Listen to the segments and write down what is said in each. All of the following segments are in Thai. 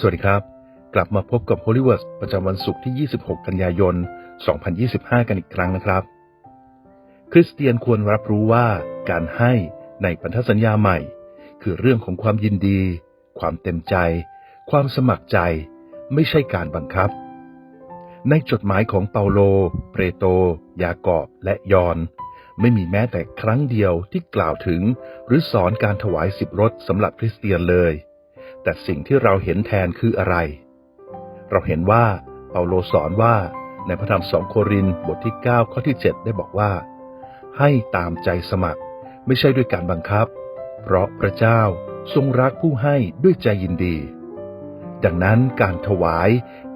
สวัสดีครับ กลับมาพบกับ Holy Word ประจำวันศุกร์ที่ 26 กันยายน 2025 กันอีกครั้งนะครับ คริสเตียนควรรับรู้ว่าการให้ในพันธสัญญาใหม่ คือเรื่องของความยินดี ความเต็มใจ ความสมัครใจ ไม่ใช่การบังคับ ในจดหมายของเปาโล เปโตรยากอบ และยอน ไม่มีแม้แต่ครั้งเดียวที่กล่าวถึง หรือสอนการถวายสิบรถสำหรับคริสเตียนเลย แต่สิ่งที่เราเห็นแทนคืออะไร เราเห็นว่าเปาโลสอนว่าในพระธรรมสองโครินบทที่ 9 ข้อที่ 7 ได้บอกว่า ให้ตามใจสมัครไม่ใช่ด้วยการบังคับ เพราะพระเจ้าทรงรักผู้ให้ด้วยใจยินดี ดังนั้นการถวาย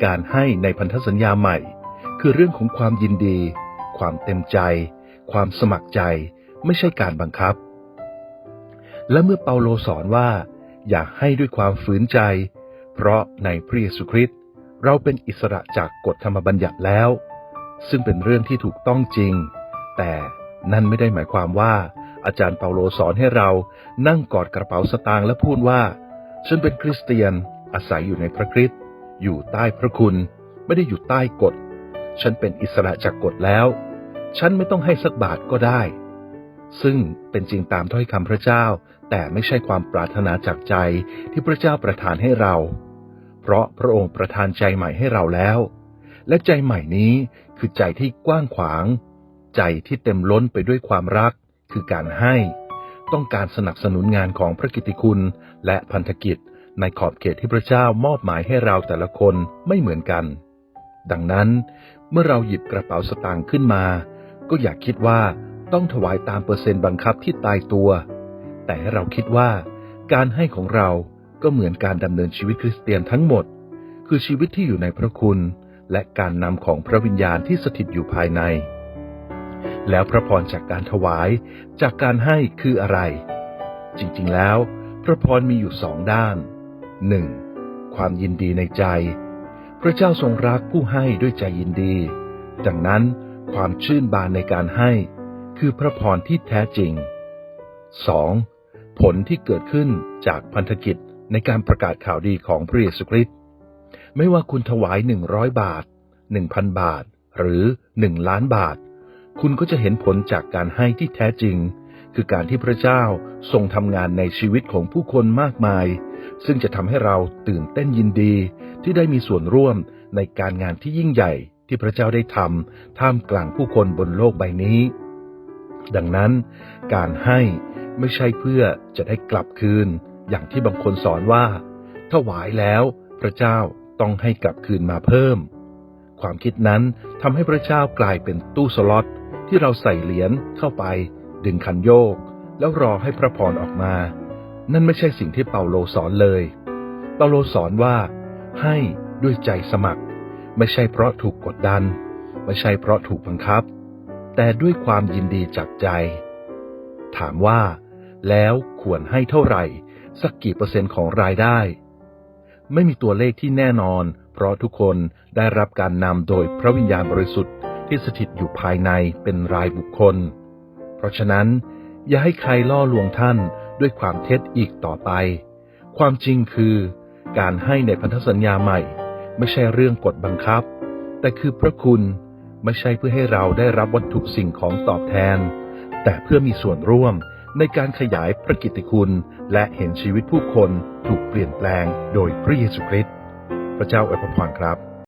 การให้ในพันธสัญญาใหม่ คือเรื่องของความยินดี ความเต็มใจ ความสมัครใจ ไม่ใช่การบังคับ และเมื่อเปาโลสอนว่า อย่าให้ด้วยความฝืนใจ เพราะในพระเยซูคริสต์เราเป็นอิสระจากกฎธรรมบัญญัติแล้ว ซึ่งเป็นเรื่องที่ถูกต้องจริง แต่นั่นไม่ได้หมายความว่า อาจารย์เปาโลสอนให้เรานั่งกอดกระเป๋าสตางค์และพูดว่า ฉันเป็นคริสเตียนอาศัยอยู่ในพระคริสต์อยู่ใต้พระคุณ ไม่ได้อยู่ใต้กฎ ฉันเป็นอิสระจากกฎแล้ว ฉันไม่ต้องให้สักบาทก็ได้ ซึ่งเป็นจริงตามถ้อยคำพระเจ้า แต่ไม่ใช่ความปรารถนาจากใจที่พระเจ้าประทานให้เรา เพราะพระองค์ประทานใจใหม่ให้เราแล้ว และใจใหม่นี้คือใจที่กว้างขวาง ใจที่เต็มล้นไปด้วยความรัก คือการให้ ต้องการสนับสนุนงานของพระกิติคุณ และพันธกิจในขอบเขตที่พระเจ้ามอบหมายให้เราแต่ละคนไม่เหมือนกัน ดังนั้น เมื่อเราหยิบกระเป๋าสตางค์ขึ้นมา ก็อย่าคิดว่า ต้องถวายตามเปอร์เซ็นต์บังคับที่ตายตัว แต่เราคิดว่า การให้ของเราก็เหมือนการดำเนินชีวิตคริสเตียนทั้งหมด คือชีวิตที่อยู่ในพระคุณ และการนำของพระวิญญาณที่สถิตอยู่ภายใน แล้วพระพรจากการถวายจากการให้คืออะไร จริงๆแล้ว พระพรมีอยู่สองด้าน 1. ความยินดีในใจ พระเจ้าทรงรักผู้ให้ด้วยใจยินดี ดังนั้นความชื่นบานในการให้ คือพระพรที่แท้จริง 2. ผลที่เกิดขึ้นจากพันธกิจในการประกาศข่าวดีของพระเยซูคริสต์ไม่ว่าคุณถวาย100บาท1,000บาท หรือ1ล้านบาท คุณก็จะเห็นผลจากการให้ที่แท้จริง คือการที่พระเจ้าทรงทำงานในชีวิตของผู้คนมากมาย ซึ่งจะทำให้เราตื่นเต้นยินดีที่ได้มีส่วนร่วมในการงานที่ยิ่งใหญ่ที่พระเจ้าได้ทำท่ามกลางผู้คนบนโลกใบนี้ ดังนั้นการให้ไม่ใช่เพื่อจะได้กลับคืน อย่างที่บางคนสอนว่า ถวายแล้วพระเจ้าต้องให้กลับคืนมาเพิ่ม ความคิดนั้นทำให้พระเจ้ากลายเป็นตู้สล็อตที่เราใส่เหรียญเข้าไป ดึงคันโยก แล้วรอให้พระพรออกมา นั่นไม่ใช่สิ่งที่เปาโลสอนเลย เปาโลสอนว่า ให้ด้วยใจสมัคร ไม่ใช่เพราะถูกกดดัน ไม่ใช่เพราะถูกบังคับ แต่ด้วยความยินดีจากใจ ถามว่า แล้วควรให้เท่าไหร่ สักกี่เปอร์เซ็นต์ของรายได้ ไม่มีตัวเลขที่แน่นอน เพราะทุกคนได้รับการนำโดยพระวิญญาณบริสุทธิ์ที่สถิตอยู่ภายในเป็นรายบุคคล เพราะฉะนั้น อย่าให้ใครล่อลวงท่านด้วยความเท็จอีกต่อไป ความจริงคือ การให้ในพันธสัญญาใหม่ ไม่ใช่เรื่องกฎบังคับ แต่คือพระคุณ ไม่ใช่เพื่อให้เราได้รับวัตถุสิ่งของตอบแทน แต่เพื่อมีส่วนร่วมในการขยายพระกิตติคุณ และเห็นชีวิตผู้คนถูกเปลี่ยนแปลงโดยพระเยซูคริสต์พระเจ้าอวยพรครับ